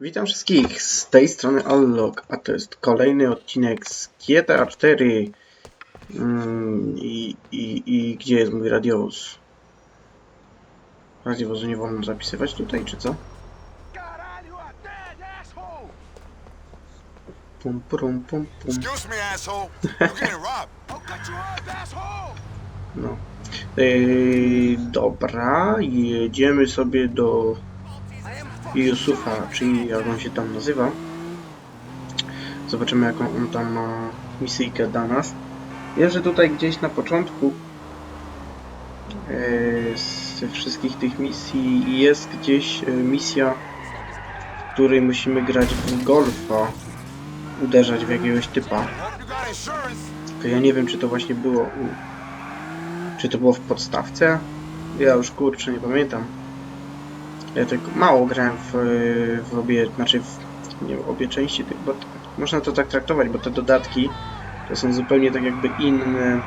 Witam wszystkich z tej strony Allog, a to jest kolejny odcinek z GTA 4 mm, i, i, i gdzie jest mój radiowóz? Radiowozu nie wolno zapisywać tutaj, czy co? Pum, pum, pum, pum. No. Yy, dobra, jedziemy sobie do Yusufa, czyli jak on się tam nazywa. Zobaczymy jaką on tam ma misyjkę dla nas. Wiem, że tutaj gdzieś na początku yy, z wszystkich tych misji jest gdzieś yy, misja, w której musimy grać w golfa, uderzać w jakiegoś typa. Tylko ja nie wiem, czy to właśnie było. Czy to było w podstawce? Ja już kurczę nie pamiętam. Ja tylko mało grałem w, w obie, znaczy w nie obie części, bo można to tak traktować, bo te dodatki to są zupełnie tak jakby inne.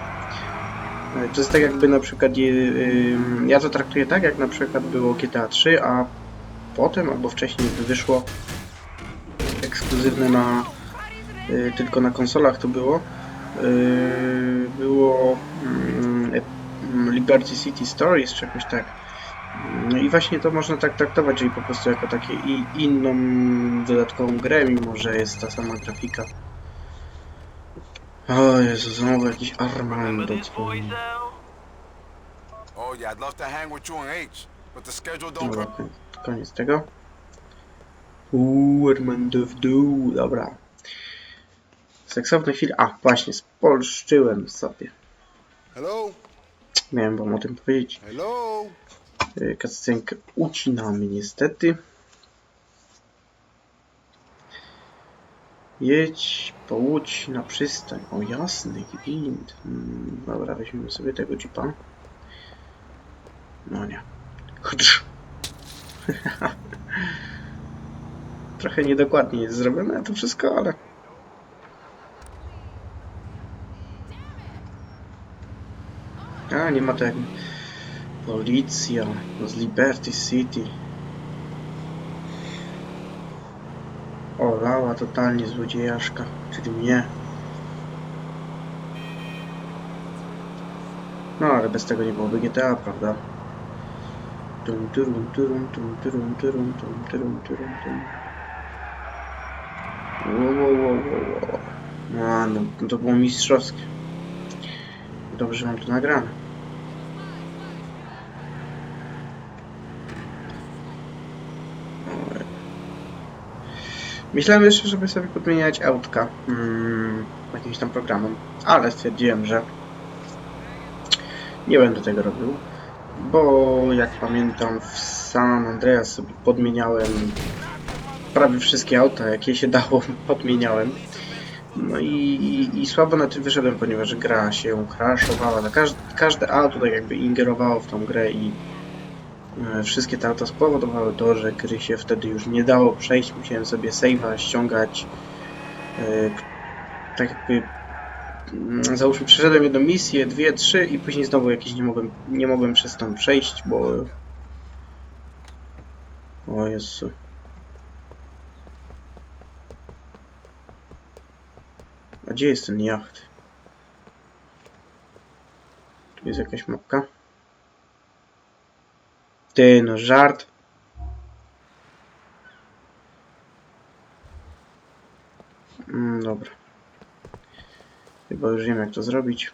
E, To jest tak jakby na przykład, ja to traktuję tak, jak na przykład było GTA 3, a potem albo wcześniej wyszło ekskluzywne na y, tylko na konsolach to było Yy, było mm, Liberty City Stories, czy jakoś tak. No i właśnie to można tak traktować, czyli po prostu jako takie i inną dodatkową grę, mimo że jest ta sama grafika. O Jezu, znowu jakiś Armando dzwoni. Oh yeah, I'd love to hang with you and H, but the schedule don't. Dobra, koniec, tego. Uuu, Armando w dół, dobra. Seksowne chwile. A, właśnie, spolszczyłem sobie. Hello, Miałem wam o tym powiedzieć. hello. Kascenkę ucinamy niestety. Jedź po łódź na przystań. O jasny gwint. Mm, dobra, weźmiemy sobie tego jeepa. No nie. Chdrz. Trochę niedokładnie jest zrobione to wszystko, ale... A, nie ma to jak... Policja z Liberty City. Olała totalnie złodziejaszka, czyli mnie. No ale bez tego nie byłoby GTA, prawda? Tum, turum, turum, tum, turum, turum, tum, turum, turum, tum. Wo, wo, wo, wo, wo. No, no, to było mistrzowskie. Dobrze mam to nagrane. Myślałem jeszcze, żeby sobie podmieniać autka mm, jakimś tam programem, ale stwierdziłem, że nie będę tego robił, bo jak pamiętam w San Andreas sobie podmieniałem prawie wszystkie auta, jakie się dało, podmieniałem. No i, i, i słabo na tym wyszedłem, ponieważ gra się crashowała. Każde, każde auto tak jakby ingerowało w tą grę i Wszystkie te auta spowodowały to, że gry się wtedy już nie dało przejść. Musiałem sobie save'a ściągać. e, Tak jakby. mm, Załóżmy, przeszedłem jedną misję, dwie, trzy i później znowu jakieś nie mogłem, nie mogłem przez tą przejść, bo. O Jezu. A gdzie jest ten jacht? Tu jest jakaś mapka. Ty, no żart. Mm, dobra. Chyba już wiem jak to zrobić.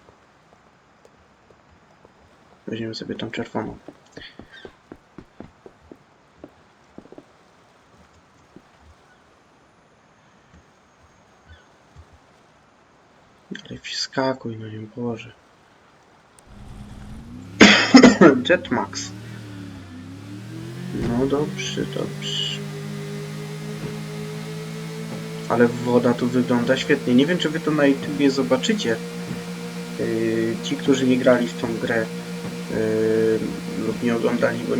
Weźmiemy sobie tą czerwoną. Ale wskakuj na nią, Boże. Jetmax. No dobrze, dobrze. Ale woda tu wygląda świetnie. Nie wiem, czy wy to na YouTubie zobaczycie. Yy, ci, którzy nie grali w tą grę yy, lub nie oglądali, bo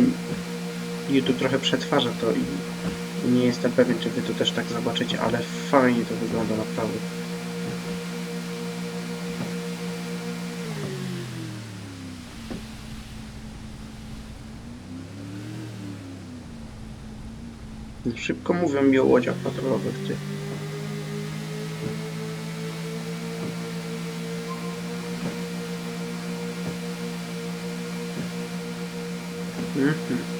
YouTube trochę przetwarza to i nie jestem pewien, czy wy to też tak zobaczycie, ale fajnie to wygląda naprawdę. Szybko mówią mi o łodziach patrolowych, ty. Mhm.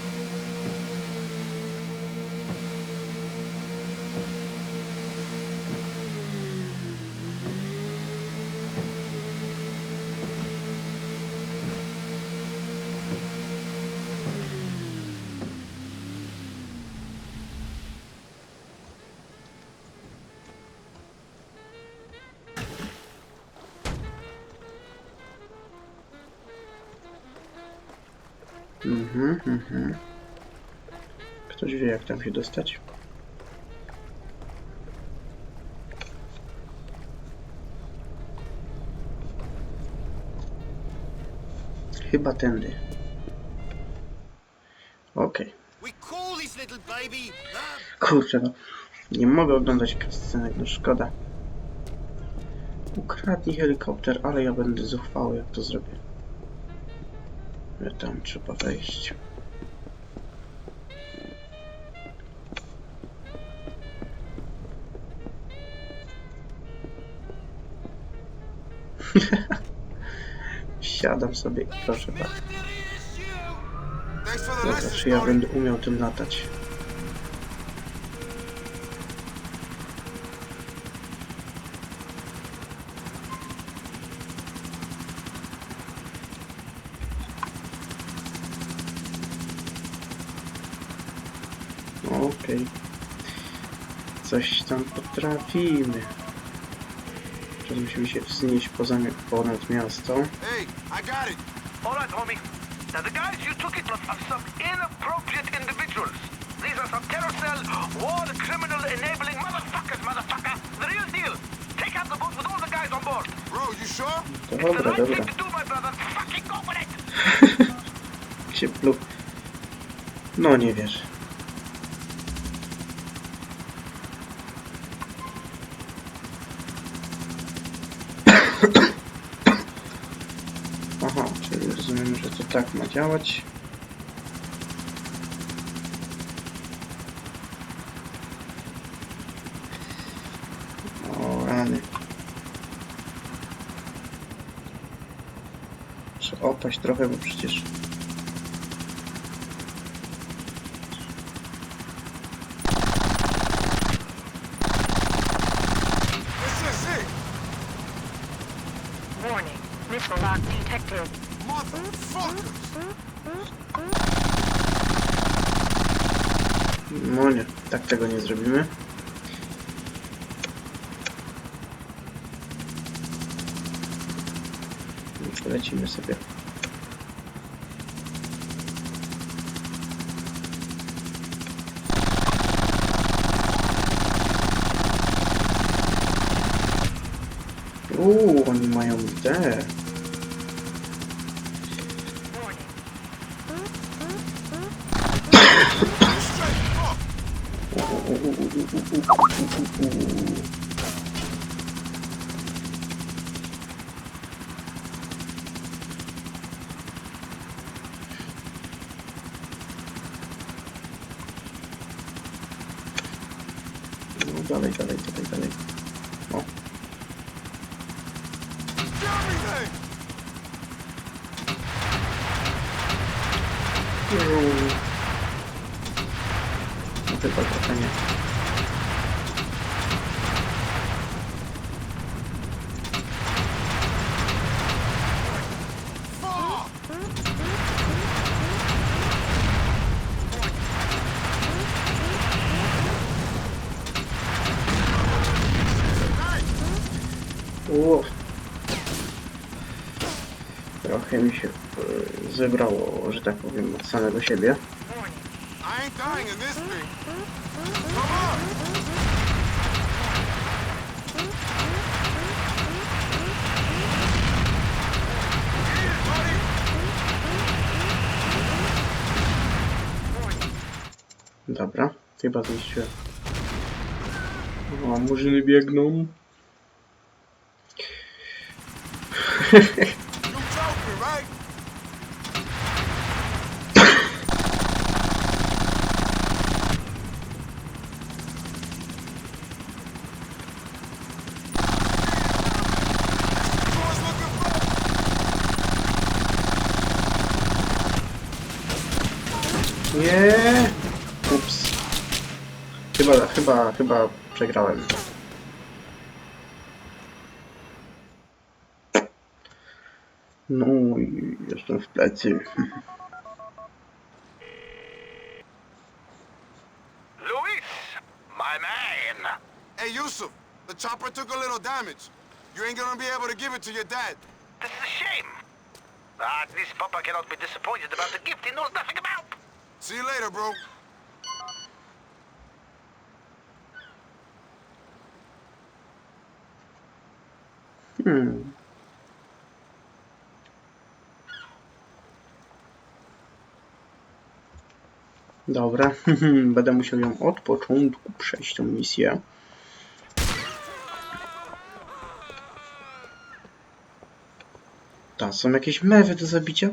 Mhm, mhm. Ktoś wie, jak tam się dostać? Chyba tędy. Okej. Baby Kurczę, no. Nie mogę oglądać scenek, no szkoda. Ukradnij helikopter, ale ja będę zuchwały, jak to zrobię. Ja tam trzeba wejść. Siadam sobie i proszę bardzo. Dobra, czy ja będę umiał tym latać? Okej. Coś tam potrafimy. Teraz musimy się wznieść poza, ponad miasto. Hey, I got it. All right, homie. Now, the guys you took it are some inappropriate individuals. These are some terror cell, war criminal enabling motherfuckers, motherfucker. The real deal. Take out the boat with all the guys on board. Bro, you sure? It's the Dobra, right dobra. thing to do, my brother. Fucking go for it. się plu... No nie wiesz. Rozumiem, że to tak ma działać. O rany. Trzeba opaść trochę, bo przecież. Warning, missile lock detected. No nie, tak tego nie zrobimy. Lecimy sobie. Uuu, oni mają te. Warning, Straight up. No dalej, dalej, dalej, dalej. O, Everything. no chyba trochę nie. Fuck. Ło. Trochę mi się e, zebrało, że tak powiem, od samego siebie. Dobra, chyba zniszczyłem. O, murzyny biegną. Nie. Ups. Chyba, chyba, chyba przegrałem. No i jestem w plecy. Luis, my man. Hey, Yusuf, the chopper took a little damage. You ain't gonna be able to give it to your dad. This is a shame. Ah, At least Papa cannot be disappointed about the gift he knows nothing about. See you later, bro. Hmm. Dobra, będę musiał ją od początku przejść tą misję. Tam są jakieś mewy do zabicia?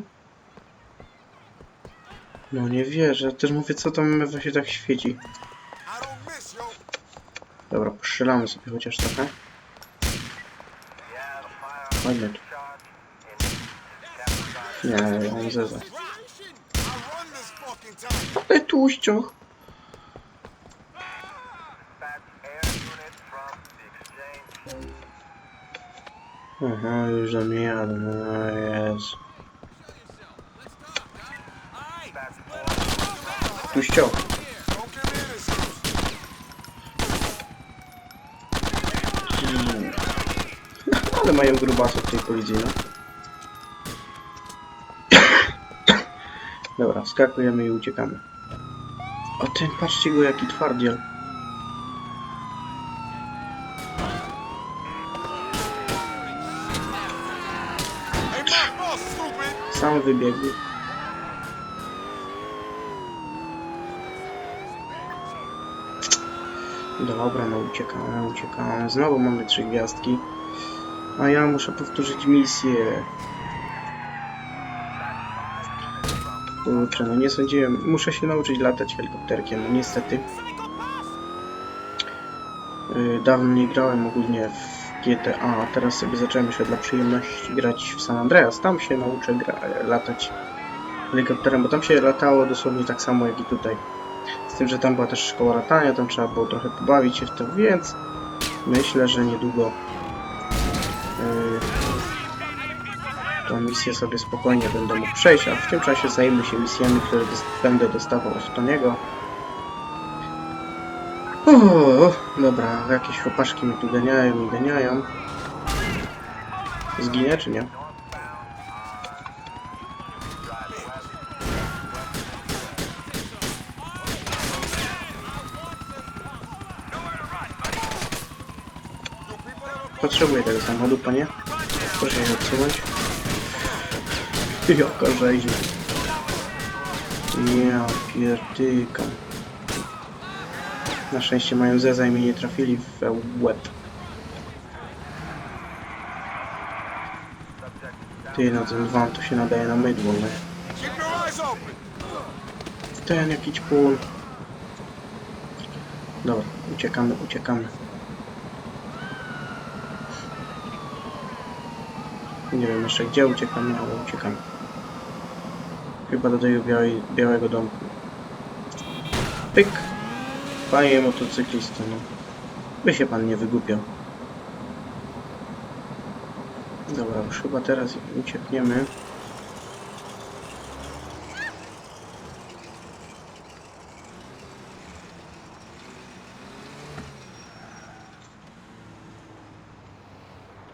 No nie wierzę, też mówię co tam mewa się tak świeci. Dobra, postrzelamy sobie chociaż trochę. Ładnie tu. Nie, ja mam zeza. I run this fucking time. Ale tłuścioch. Aha, już za mnie jadą, no jest. Tłuścioch. Don't give me an excuse. Mm. Ale mają grubasów w tej policji, no. Dobra, skakujemy i uciekamy. O ten, patrzcie go jaki twardziel. Sam wybiegł. Dobra, no uciekamy, uciekamy. Znowu mamy trzy gwiazdki. A ja muszę powtórzyć misję. Kurczę, nie sądziłem. Muszę się nauczyć latać helikopterkiem, no niestety. Yy, Dawno nie grałem ogólnie w GTA, a teraz sobie zacząłem jeszcze dla przyjemności grać w San Andreas. Tam się nauczę gra latać helikopterem, bo tam się latało dosłownie tak samo jak i tutaj. Z tym, że tam była też szkoła latania, tam trzeba było trochę pobawić się w to, więc myślę, że niedługo tą misję sobie spokojnie będę mógł przejść, a w tym czasie zajmę się misjami, które będę dostawał od Toniego. Dobra, jakieś chłopaszki mi tu ganiają i ganiają. Zginę czy nie? Potrzebuję tego samochodu, panie. Proszę się odsunąć. Jaka rzeźnia. Ja pierdykam. Na szczęście mają zeza i mnie nie trafili w łeb. Ty, no ten van to się nadaje na mydło, nie? Ten jakiś pól. Dobra, uciekamy, uciekamy. Nie wiem jeszcze gdzie uciekamy, ale uciekamy. Chyba tego białej, białego domku. Pyk! Panie motocyklisto, no. By się pan nie wygłupiał. Dobra, już chyba teraz uciekniemy.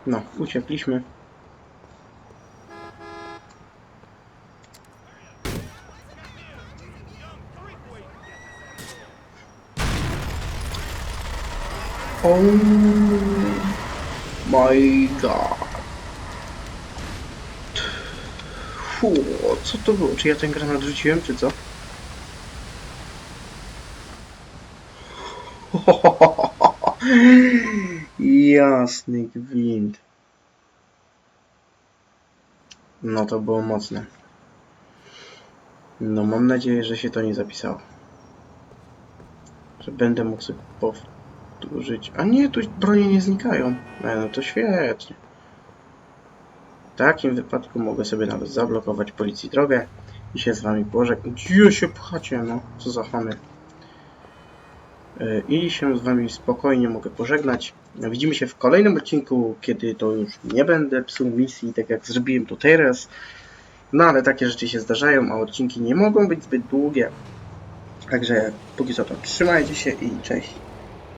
No, uciekliśmy. Oh my god. Co to było? Czy ja ten granat rzuciłem, czy co? Jasny gwint. No to było mocne. No mam nadzieję, że się to nie zapisało. Że będę mógł sobie powtórzyć. A nie, tu bronie nie znikają. E, no to świetnie. W takim wypadku mogę sobie nawet zablokować policji drogę i się z wami pożegnać. Gdzie się pchacie, no? Co za chamy. E, I się z Wami spokojnie mogę pożegnać. Widzimy się w kolejnym odcinku, kiedy to już nie będę psuł misji, tak jak zrobiłem to teraz. No ale takie rzeczy się zdarzają, a odcinki nie mogą być zbyt długie. Także póki co to trzymajcie się i cześć.